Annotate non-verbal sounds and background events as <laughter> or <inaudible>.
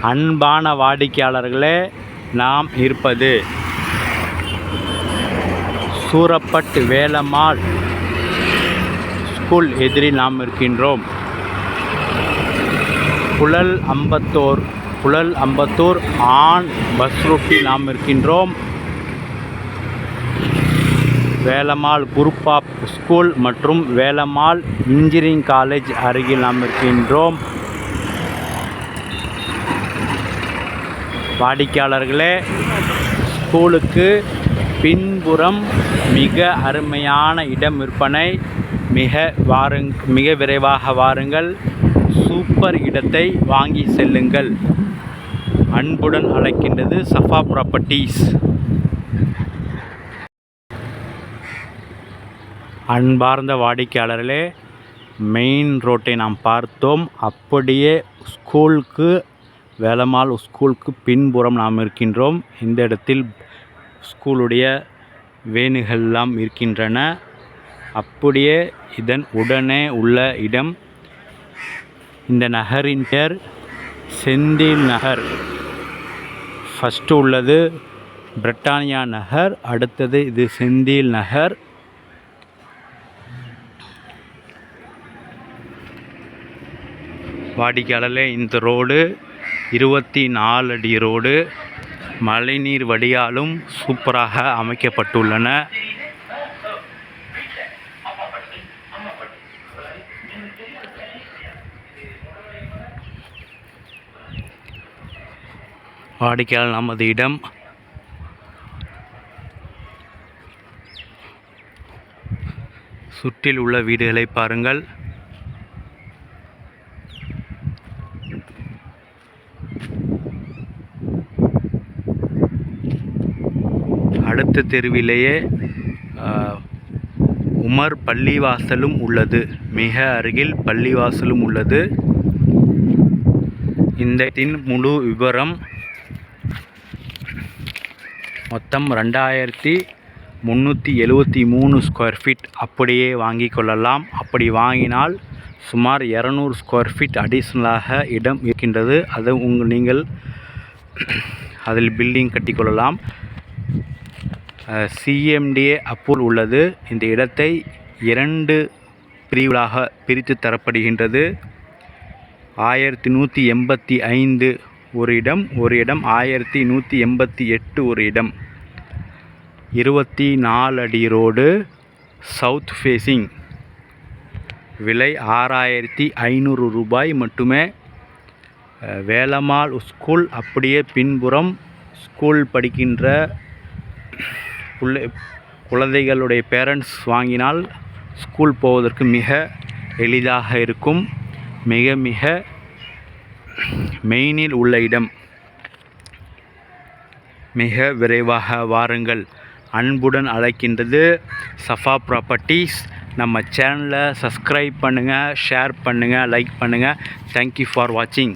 அன்பான வாடிக்கையாளர்களே நாம் இருப்பது சூரப்பட் வேலம்மாள் ஸ்கூல் எதிரில் நாம் இருக்கின்றோம். புழல் அம்பத்தூர் புழல் அம்பத்தூர் ஆண் பஸ் ரூட்டில் நாம் இருக்கின்றோம். வேலம்மாள் குரூப் ஆஃப் ஸ்கூல் மற்றும் வேலம்மாள் இன்ஜினியரிங் காலேஜ் அருகில் நாம் இருக்கின்றோம். வாடிக்கையாளர்களே ஸ்கூலுக்கு பின்புறம் மிக அருமையான இடம் விற்பனை. மிக வாருங் மிக விரைவாக வாருங்கள். சூப்பர் இடத்தை வாங்கி செல்லுங்கள். அன்புடன் அழைக்கின்றது சஃபா ப்ராப்பர்ட்டிஸ் அன்பார்ந்த வாடிக்கையாளர்களே மெயின் ரோட்டை நாம் பார்த்தோம். அப்படியே ஸ்கூலுக்கு வேலம்மாள் ஸ்கூலுக்கு பின்புறம் நாம் இருக்கின்றோம். இந்த இடத்தில் ஸ்கூலுடைய வேனுகள்லாம் இருக்கின்றன. அப்படியே இதன் உடனே உள்ள இடம் இந்த நகரின் பேர் செந்தில் நகர். ஃபஸ்ட்டு உள்ளது பிரிட்டானியா நகர் அடுத்தது இது செந்தில் நகர். வாடிக்கையாளர்களே இந்த ரோடு இருபத்தி நாலு அடி ரோடு மழைநீர் வடியாலும் சூப்பராக அமைக்கப்பட்டுள்ளன. வாடிக்கையாளர் நமது இடம். சுற்றில் உள்ள வீடுகளை பாருங்கள். அடுத்த தெருவிலேயே உமர் பள்ளிவாசலும் உள்ளது. மிக அருகில் பள்ளிவாசலும் உள்ளது. இந்த முழு விவரம் மொத்தம் ரெண்டாயிரத்தி முந்நூற்றி எழுவத்தி மூணு ஸ்கொயர் ஃபீட் அப்படியே வாங்கி கொள்ளலாம். அப்படி வாங்கினால் சுமார் இரநூறு ஸ்கொயர் ஃபீட் அடிஷ்னலாக இடம் இருக்கின்றது. அது உங்கள் நீங்கள் <clears throat> அதில் பில்டிங் கட்டிக்கொள்ளலாம் சிஎம்டிஏ அப்ரூவல் உள்ளது. இந்த இடத்தை இரண்டு பிரிவுகளாக பிரித்து தரப்படுகின்றது. ஆயிரத்தி நூற்றி எண்பத்தி ஐந்து ஒரு இடம் ஒரு இடம் ஆயிரத்தி நூற்றி எண்பத்தி எட்டு ஒரு இடம். இருபத்தி நாலு அடி ரோடு சவுத் ஃபேஸிங் விலை ஆறாயிரத்தி ஐநூறு ரூபாய் மட்டுமே. வேலம்மாள் ஸ்கூல் அப்படியே பின்புறம் ஸ்கூல் படிக்கின்ற பிள்ளை குழந்தைகளுடைய பேரண்ட்ஸ் வாங்கினால் ஸ்கூல் போவதற்கு மிக எளிதாக இருக்கும். மிக மிக மெயினில் உள்ள இடம். மிக விரைவாக வாருங்கள். அன்புடன் அழைக்கின்றது சஃபா ப்ராப்பர்ட்டிஸ் நம்ம சேனலை சப்ஸ்கிரைப் பண்ணுங்கள் ஷேர் பண்ணுங்கள் லைக் பண்ணுங்கள் தேங்க்யூ ஃபார் வாட்சிங்